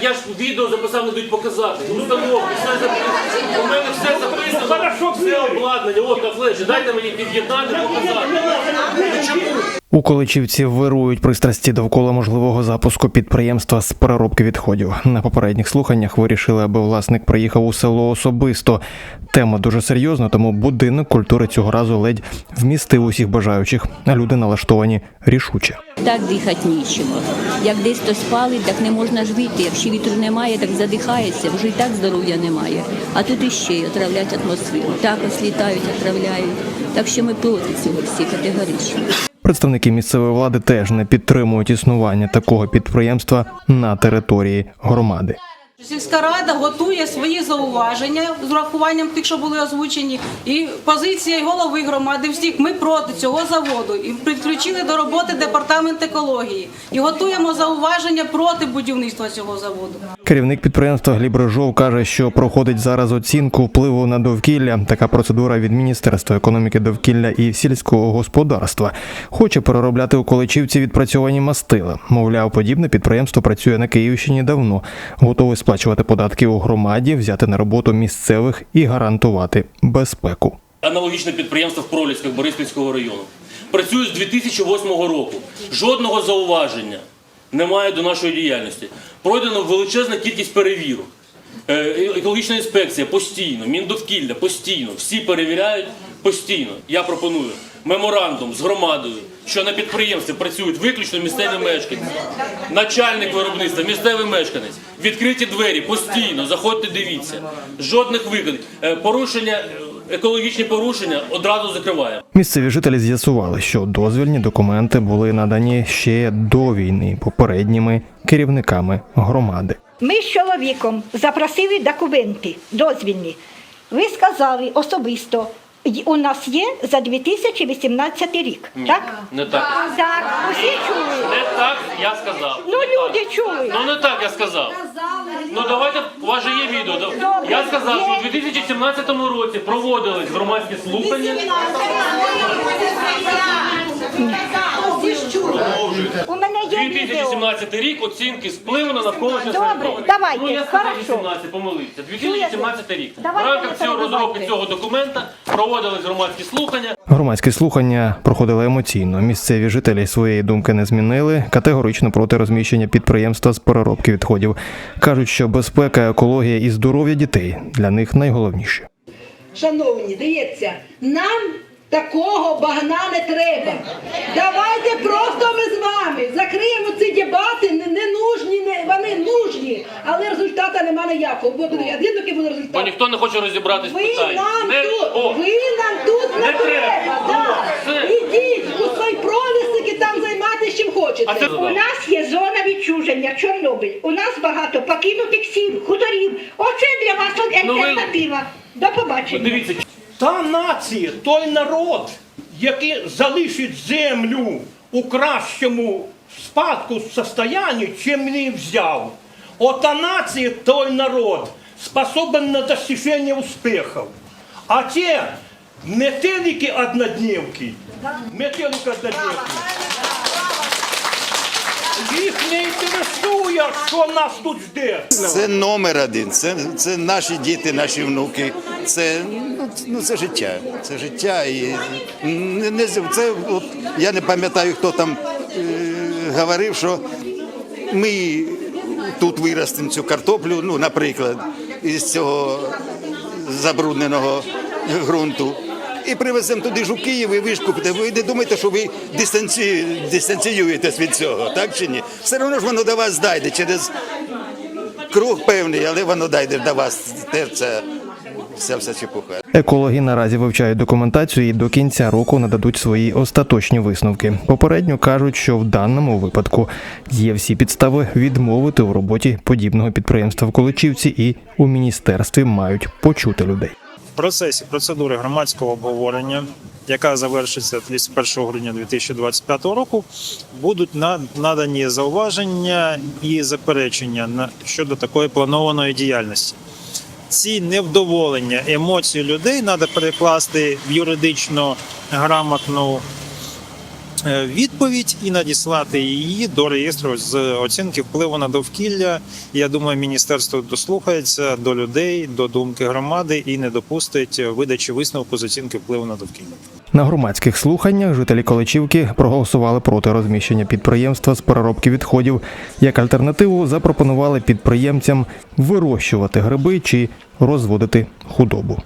Я ж відео записав, не дають показати. Установки, все записано. У мене все записано, все обладнання, от на флеші. Дайте мені під'єднати, показати. Ну чому? У Количівці вирують пристрасті довкола можливого запуску підприємства з переробки відходів. На попередніх слуханнях вирішили, аби власник приїхав у село особисто. Тема дуже серйозна, тому будинок культури цього разу ледь вмістив усіх бажаючих, а люди налаштовані рішуче. Так дихати нічого. Як десь то спалить, так не можна ж вийти. Якщо вітру немає, так задихається, вже і так здоров'я немає. А тут іще й отравлять атмосферу. Також літають, отравляють. Так що ми проти цього всі категорично. Представники місцевої влади теж не підтримують існування такого підприємства на території громади. Сільська рада готує свої зауваження з урахуванням тих, що були озвучені, і позиція голови громади всіх. Ми проти цього заводу і підключили до роботи департамент екології і готуємо зауваження проти будівництва цього заводу. Керівник підприємства Гліб Рижов каже, що проходить зараз оцінку впливу на довкілля. Така процедура від Міністерства економіки, довкілля і сільського господарства. Хоче переробляти у Количівці відпрацьовані мастила. Мовляв, подібне підприємство працює на Київщині давно, готове сплачувати податки у громаді, взяти на роботу місцевих і гарантувати безпеку. Аналогічне підприємство в Пролісках Бориспільського району. Працюю з 2008 року. Жодного зауваження немає до нашої діяльності. Пройдено величезна кількість перевірок. Е, Екологічна інспекція постійно, Міндовкілля постійно, всі перевіряють постійно. Я пропоную меморандум з громадою, що на підприємстві працюють виключно місцеві мешканці. Начальник виробництва, місцевий мешканець. Відкриті двері постійно, заходьте, дивіться. Жодних викидів. Е, Порушення, е, екологічні порушення одразу закриваємо. Місцеві жителі з'ясували, що дозвільні документи були надані ще до війни попередніми керівниками громади. Ми з чоловіком запросили документи дозвільні. Ви сказали особисто, й- у нас є за 2018 рік. Так? Не так. Так, усі чули. Не я сказав. Ну, люди чули. Ну не так я сказав. Ну давайте, у вас же є відео. Да- Я сказав, що у 2017 році проводились громадські слухання. У мене є відео. 2017 рік оцінки впливу на навколишнє Добре, середовище. давайте, Ну я сказав хорошо. 18, помилився. 2017 рік. В Давайте рамках цього перебивайте. розробки цього документа проводились громадські слухання. Громадські слухання проходили емоційно. Місцеві жителі своєї думки не змінили. Категорично проти розміщення підприємства з переробки відходів. кажуть, що безпека, екологія і здоров'я дітей для них найголовніше. Шановні, дивіться, нам такого багна не треба. Давайте просто ми з вами закриємо ці дебати, не, не нужні, не, вони нужні, але результату нема ніякого. Бо один такий буде Бо ніхто не хоче розібратись в Ви питанні. нам Не- тут, О, ви нам тут не, Не треба. треба. Да. все. Ідіть у свої пролісики там займайтесь чим хочете. А це У нас є зона відчуження, Чорнобиль. У нас багато покинутих сіл, хуторів. Оце для вас Ну, ви- альтернатива. До побачення. Дивіться, Та нація, той народ, який залишить землю у кращому спадку состоянні, чим не взяв. Ота нація, той народ, способен на достижение успіхів. А те метелики однодневки, метелики однодневки, їх не інтересує, що нас тут жде. Це номер один. Це, це наші діти, наші внуки. Це, ну, ну, це життя. Це життя. І не, не, це, от, я не пам'ятаю, хто там е, говорив, що ми тут виростимо цю картоплю, ну, наприклад, із цього забрудненого ґрунту. І привеземо туди ж у Київ, і ви ж купите. Ви не думаєте, що ви дистанці... дистанціюєтесь від цього, так чи ні? Все одно ж воно до вас дійде через круг певний, але воно дійде до вас. Теж це вся вся чепуха. Екологи наразі вивчають документацію і до кінця року нададуть свої остаточні висновки. Попередньо кажуть, що в даному випадку є всі підстави відмовити у роботі подібного підприємства в Количівці і у міністерстві мають почути людей. Процесі процедури громадського обговорення, яка завершиться 31 грудня 2025 року, будуть на- надані зауваження і заперечення щодо такої планованої діяльності. Ці невдоволення, емоції людей треба перекласти в юридично грамотну відповідь і надіслати її до реєстру з оцінки впливу на довкілля. Я думаю, міністерство дослухається до людей, до думки громади і не допустить видачі висновку з оцінки впливу на довкілля. На громадських слуханнях жителі Количівки проголосували проти розміщення підприємства з переробки відходів. Як альтернативу запропонували підприємцям вирощувати гриби чи розводити худобу.